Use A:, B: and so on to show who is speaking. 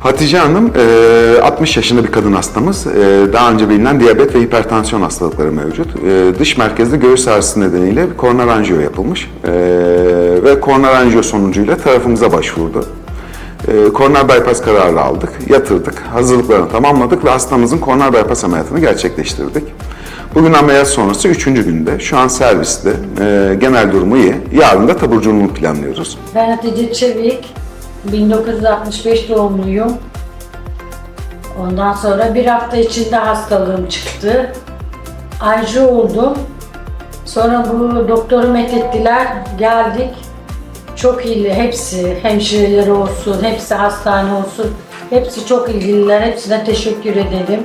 A: Hatice Hanım e, 60 yaşında bir kadın hastamız. E, Daha önce bilinen diyabet ve hipertansiyon hastalıkları mevcut. E, Dış merkezde göğüs ağrısı nedeniyle koroner anjiyo yapılmış. E, Ve koroner anjiyo sonucuyla tarafımıza başvurdu. E, Koroner bypass kararı aldık, yatırdık, hazırlıklarını tamamladık ve hastamızın koroner bypass ameliyatını gerçekleştirdik. Bugün ameliyat sonrası üçüncü günde. Şu an serviste. E, Genel durumu iyi. Yarın da taburculuğunu planlıyoruz.
B: Ben Hatice Çevik, 1965 doğumluyum. Ondan sonra bir hafta içinde hastalığım çıktı. Aycı oldum. Sonra bu doktoru methettiler, geldik. Çok iyi, hepsi, hemşireleri olsun, hepsi hastane olsun. Hepsi çok ilgililer, hepsine teşekkür ederim.